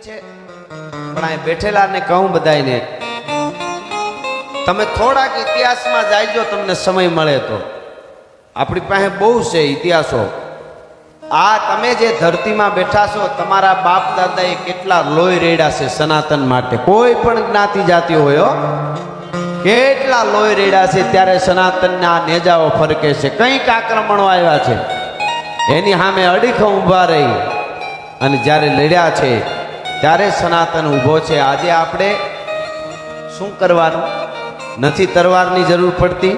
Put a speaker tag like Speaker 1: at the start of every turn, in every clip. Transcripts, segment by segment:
Speaker 1: છે. પણ આ બેઠેલાને કહું બધાયને, તમે થોડાક ઇતિહાસમાં જાયજો, તમને સમય મળે તો. આપણી પાસે બહુ છે ઇતિહાસો. આ તમે જે ધરતીમાં બેઠા છો, તમારા બાપ દાદાએ કેટલા લોહી રેડ્યા છે સનાતન માટે. કોઈ પણ જ્ઞાતિ જાતિ હોય કેટલા લોહી રેડ્યા છે ત્યારે સનાતનના નેજાઓ ફરકે છે. કંઈક આક્રમણો આવ્યા છે. એની સામે અડીખ ઊભા રહી. અને જ્યારે લડ્યા છે ત્યારે સનાતન ઊભો છે. આજે આપણે શું કરવાનું? નથી તરવારની જરૂર પડતી.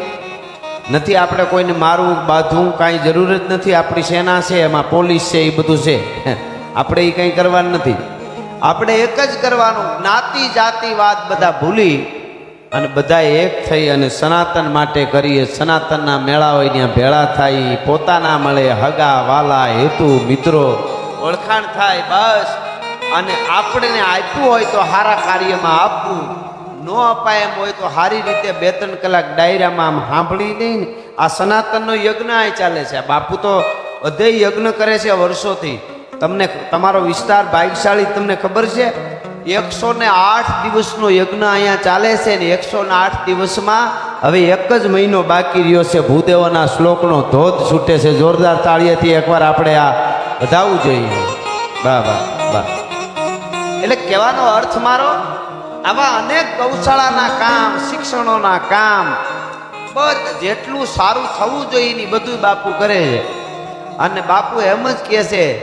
Speaker 1: નથી આપણે કોઈને મારવું, બાંધવું કાંઈ જરૂર જ નથી. આપણી સેના છે, એમાં પોલીસ છે, એ બધું છે. આપણે એ કંઈ કરવાનું નથી. આપણે એક જ કરવાનું. જ્ઞાતિ જાતિવાદ બધા ભૂલી અને બધા એક થઈ અને સનાતન માટે કરીએ. સનાતનના મેળા હોય ત્યાં ભેળા થાય. પોતાના મળે હગા, વાલા, હેતુ, મિત્રો, ઓળખાણ થાય, બસ. અને આપણને આપ્યું હોય તો સારા કાર્યમાં આપવું. ન અપાય એમ હોય તો સારી રીતે બે ત્રણ કલાક ડાયરામાં આમ સાંભળી દઈને આ સનાતનનો યજ્ઞ આ ચાલે છે. બાપુ તો અધેય યજ્ઞ કરે છે વર્ષોથી. તમને તમારો વિસ્તાર ભાગશાળી તમને ખબર છે? એકસો ને આઠ દિવસનો યજ્ઞ અહીંયા ચાલે છે ને એકસો ને આઠ દિવસમાં હવે એક જ મહિનો બાકી રહ્યો છે. ભૂદેવોના શ્લોકનો ધોધ છૂટે છે. જોરદાર તાળીએથી એકવાર આપણે આ વધાવવું જોઈએ. વાહ વાહ એટલે કહેવાનો અર્થ મારો? આવા અનેક ગૌશાળાના કામ, શિક્ષણોના કામ, બધ જેટલું સારું થવું જોઈએ એની બધું બાપુ કરે છે. અને બાપુ એમ જ કહે છે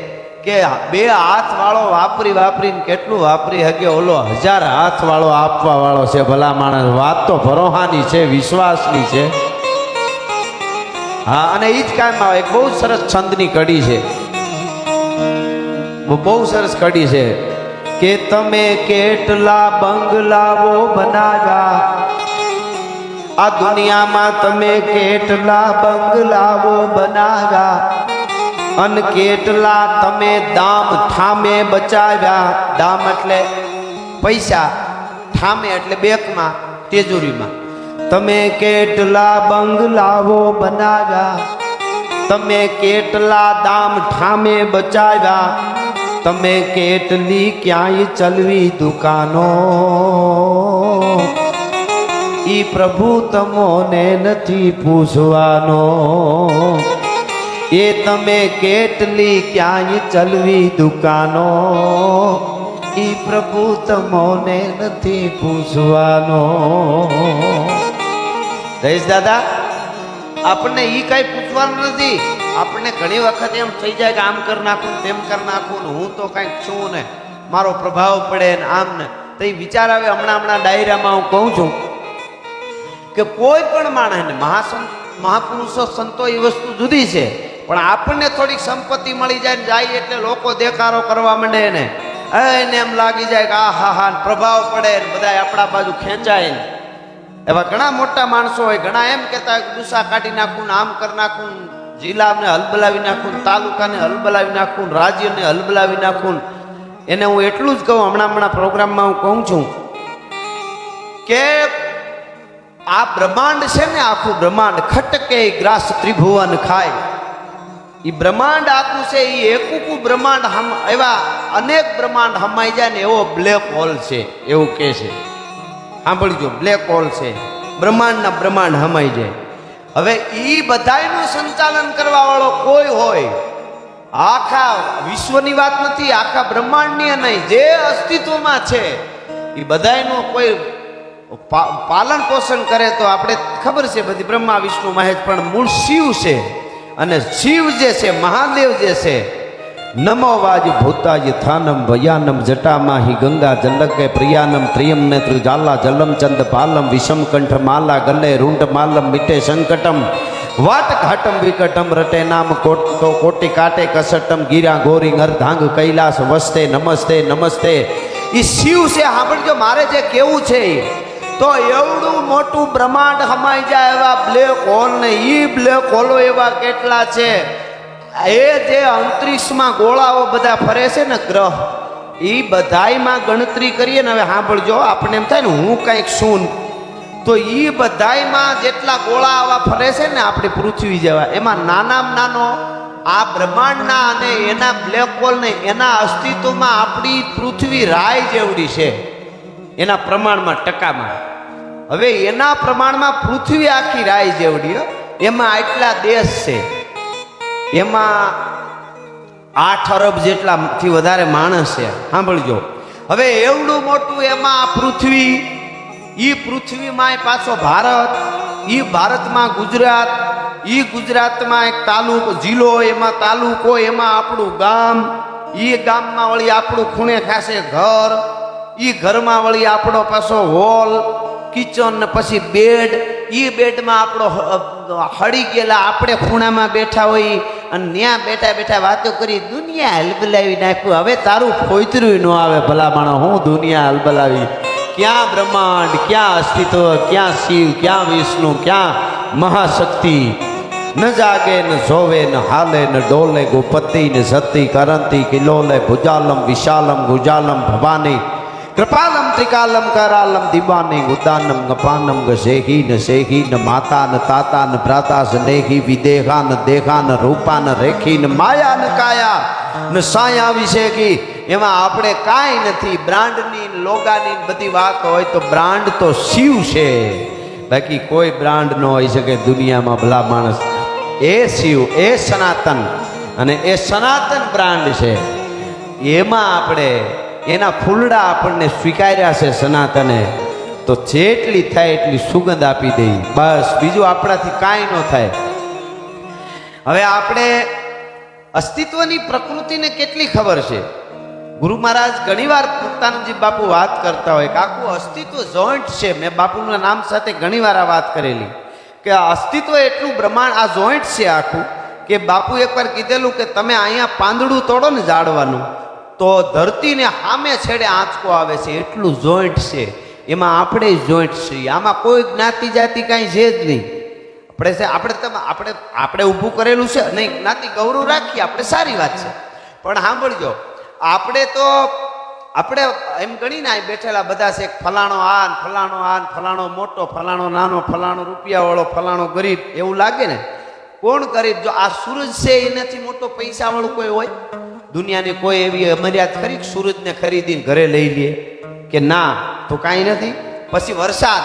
Speaker 1: કે બે હાથ વાળો વાપરી વાપરીને કેટલું વાપરી શકે ઓલો હજાર હાથ વાળો આપવા વાળો છે ભલા માણસ. વાત તો ભરોહાની છે, વિશ્વાસની છે. હા, અને એ જ કામ એક બહુ સરસ છંદની કડી છે. બહુ સરસ કડી છે. કે તમે કેટલા બંગલાઓ બનાવ્યા? આ દુનિયામાં તમે કેટલા બંગલાઓ બનાવ્યા? અને કેટલા તમે દામ ઠામે બચાવ્યા? દામ એટલે પૈસા, ઠામે એટલે બેંકમાં, તેજુરીમાં. તમે કેટલા બંગલાઓ બનાવ્યા? તમે કેટલા દામ ઠામે બચાવ્યા? તમે કેટલી ક્યાંય ચલવી દુકાનો ઈ પ્રભુ તમોને નથી પૂછવાનો એ તમે કેટલી ક્યાંય ચલવી દુકાનો ઈ પ્રભુ તમોને નથી પૂછવાનો જયેશ દાદા આપણને ઈ કઈ પૂછવાનું નથી આપણને ઘણી વખત એમ થઈ જાય કે આમ કરી નાખું તેમ કરી નાખું ને હું તો કાંઈક છું ને મારો પ્રભાવ પડે ને આમ ને. તો એ વિચાર આવે, હમણાં હમણાં ડાયરામાં હું કહું છું કે કોઈ પણ માણસને મહાસંત મહાપુરુષો, સંતો એ વસ્તુ જુદી છે, પણ આપણને થોડીક સંપત્તિ મળી જાય ને જાય એટલે લોકો દેખારો કરવા માંડે ને. એને એમ લાગી જાય કે આ હા હા, પ્રભાવ પડે ને બધા આપણા બાજુ ખેંચાય ને. એવા ઘણા મોટા માણસો હોય, ઘણા એમ કહેતા હોય ગુસ્સા કાઢી નાખું ને આમ કરી નાખું જિલ્લાને હલબલાવી નાખું, તાલુકાને હલબલાવી નાખું, રાજ્યને હલબલાવી નાખું. એને હું એટલું જ કહું, હમણાં હમણાં પ્રોગ્રામમાં હું કહું છું કે આ બ્રહ્માંડ છે ને, આખું બ્રહ્માંડ, ખટકે ગ્રાસ ત્રિભુવન ખાય. એ બ્રહ્માંડ આખું છે એ એકુકુ બ્રહ્માંડ હમ, એવા અનેક બ્રહ્માંડ હમાઈ જાય ને, એવો બ્લેક હોલ છે, એવું કહે છે. સાંભળજો, બ્લેક હોલ છે. બ્રહ્માંડના બ્રહ્માંડ હમાઈ જાય. હવે એ બધાયનું સંચાલન કરવા વાળો કોઈ હોય, આખા વિશ્વની વાત નથી, આખા બ્રહ્માંડની નહીં જે અસ્તિત્વમાં છે એ બધાયનું કોઈ પાલન પોષણ કરે તો આપણે ખબર છે બધી બ્રહ્મા, વિષ્ણુ, મહેશ, પણ મૂળ શિવ છે. અને શિવ જે છે, મહાદેવ જે છે નમો વાજ ભૂતાય થાનમ ભયાનમ જટામાહી ગંગા જલકે પ્રિયાનમ ત્રિયમ નેત્ર જાલા જલમ ચંદ પાલમ વિષમ કંઠ માલા ગલે રૂંઢ માલમ મિટે સંકટમ. વાત ઘાટમ વિકટમ રટે નામ કોટ તો કોટી કાટે કસટમ ગીરા ગોરી અર્ધાંગ કૈલાસ વસ્તે નમસ્તે નમસ્તે. એ શિવ છે, સાંભળજો, મારે જે કેવું છે તો એવડું મોટું બ્રહ્માંડ હમાઈ જાય એવા બ્લેક હોલ ને ઈ બ્લેક હોલો એવા કેટલા છે? એ જે અંતરિક્ષમાં ગોળાઓ બધા ફરે છે ને ગ્રહ એ બધાયમાં ગણતરી કરીએ ને હવે સાંભળજો આપણે એમ થાય ને હું કાંઈક શું તો એ બધાયમાં જેટલા ગોળા આવા ફરે છે ને આપણી પૃથ્વી જેવા, એમાં નાનામાં નાનો, આ બ્રહ્માંડના અને એના બ્લેક હોલ ને એના અસ્તિત્વમાં આપણી પૃથ્વી રાય જેવડી છે, એના પ્રમાણમાં ટકામાં. હવે એના પ્રમાણમાં પૃથ્વી આખી રાય જેવડી એમાં આટલા દેશ છે. એમાં આઠ અરબ જેટલાથી વધારે માણસ છે. સાંભળજો. હવે એવડું મોટું એમાં પૃથ્વી, ઈ પૃથ્વીમાં પાછો ભારત, ઈ ભારતમાં ગુજરાત, ઈ ગુજરાતમાં એક તાલુકો જિલ્લો, એમાં તાલુકો, એમાં આપણું ગામ, ઈ ગામમાં વળી આપણું ખૂણે ખાસે ઘર, ઈ ઘરમાં વળી આપણો પાછો હોલ, કિચન ને પછી બેડ, ઈ બેડમાં આપણો હળી ગયેલા આપણે ખૂણામાં બેઠા હોય અને ત્યાં બેઠા બેઠા વાતો કરી, દુનિયા હલબલાવી નાખ્યું હવે તારું ફોતરું ન આવે ભલામણો. હું દુનિયા હલબલાવી. ક્યાં બ્રહ્માંડ, ક્યાં અસ્તિત્વ, ક્યાં શિવ, ક્યાં વિષ્ણુ, ક્યાં મહાશક્તિ? ન જાગે, ન જોવે, ન હાલે, ન ડોલે, ગોપતિ, ને સતી કરંતી, કિલોલે, ભુજાલમ, વિશાલમ, ગુજાલમ, ભવાની. કૃપાલમ ત્રિકાલમ કરાલમ દિવાને ઉદાનમ ગપાનમ ગસેહી ન સેહી ન માતા ન તાતા ન ભ્રાતા સ્નેહી વિદેહા ન દેહા ન રૂપા ન રેખી ન માયા ન કાયા. ન સાયા વિશેખી. એમાં આપણે કાંઈ નથી. બ્રાન્ડની લોગાની બધી વાત હોય તો બ્રાન્ડ તો શિવ છે. બાકી કોઈ બ્રાન્ડ ન હોઈ શકે દુનિયામાં ભલા માણસ. એ શિવ, એ સનાતન અને એ સનાતન બ્રાન્ડ છે. એમાં આપણે એના ફૂલડા આપણને સ્વીકાર્યા છે સનાતને. તો જેટલી થાય એટલી સુગંધ આપી દઈ. બસ, બીજું આપણાથી કાંઈ ન થાય. હવે આપણે અસ્તિત્વની પ્રકૃતિને કેટલી ખબર છે? ગુરુ મહારાજ ઘણીવાર મુક્તાનંદજી બાપુ વાત કરતા હોય કે આખું અસ્તિત્વ જોઈન્ટ છે. મેં બાપુના નામ સાથે ઘણીવાર આ વાત કરેલી. કે આ અસ્તિત્વ એટલું બ્રહ્માંડ, આ જોઈન્ટ છે આખું, કે બાપુ એકવાર કીધેલું કે તમે અહીંયા પાંદડું તોડો ને ઝાડવાનું. તો ધરતીને સામે છેડે આંચકો આવે છે, એટલું જોઈન્ટ છે. એમાં આપણે જોઈન્ટ છીએ. આમાં કોઈ જ્ઞાતિ જાતિ કાંઈ છે જ નહીં. આપણે છે, આપણે તમે, આપણે આપણે ઊભું કરેલું છે. નહીં, જ્ઞાતિ ગૌરવ રાખીએ, આપણે સારી વાત છે. પણ સાંભળજો, આપણે તો, આપણે એમ ગણીને ને બેઠેલા બધા છે ફલાણો આ ફલાણો આ ફલાણો મોટો, ફલાણો નાનો, ફલાણો રૂપિયાવાળો, ફલાણો ગરીબ, એવું લાગે ને? કોણ ગરીબ? જો આ સૂરજ છે, એનાથી મોટો પૈસાવાળું કોઈ હોય? દુનિયાની કોઈ એવી મર્યાદ ખરી સૂરજને ખરીદીને ઘરે લઈ લે? કે ના, તો કાંઈ નથી. પછી વરસાદ.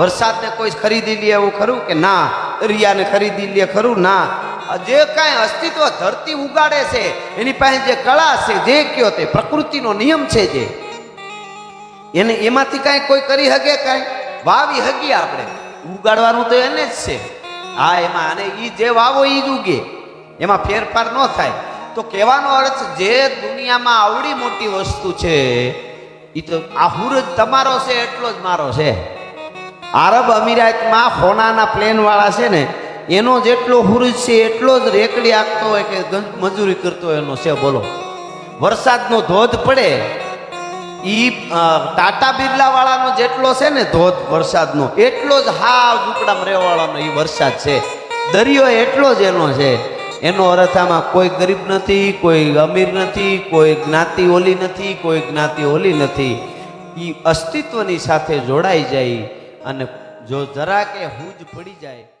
Speaker 1: વરસાદને કોઈ ખરીદી લે એવું ખરું કે ના? દરિયાને ખરીદી લે ખરું? ના. જે કાંઈ અસ્તિત્વ ધરતી ઉગાડે છે, એની પાસે જે કળા છે, જે કયો તે, પ્રકૃતિનો નિયમ છે જે. એને એમાંથી કાંઈ કોઈ કરી શકે કાંઈ? વાવી હગીએ આપણે. ઉગાડવાનું તો એને જ છે. હા, એમાં અને એ જે વાવો એ જ ઉગે. એમાં ફેરફાર ન થાય. તો કહેવાનો અર્થ જે દુનિયામાં આવડી મોટી વસ્તુ છે એ તો આ હુરજ તમારો છે, એટલો જ મારો છે. આરબ અમીરાતમાં હોનાના પ્લેન વાળા છે ને, એનો જેટલો હુરજ છે, એટલો જ રેકડી આપતો હોય કે મજૂરી કરતો હોય એનો છે, બોલો. વરસાદનો ધોધ પડે, ઈ ટાટા બિરલા વાળાનો જેટલો છે ને ધોધ વરસાદનો, એટલો જ હા ઝૂંપડામાં રહેવાળાનો એ વરસાદ છે. દરિયો એટલો જ એનો છે. એનો અર્થ આમાં કોઈ ગરીબ નથી, કોઈ અમીર નથી, કોઈ જ્ઞાતિ ઓલી નથી, કોઈ જ્ઞાતિ ઓલી નથી. એ અસ્તિત્વની સાથે જોડાઈ જાય અને જો જરા કે હુજ પડી જાય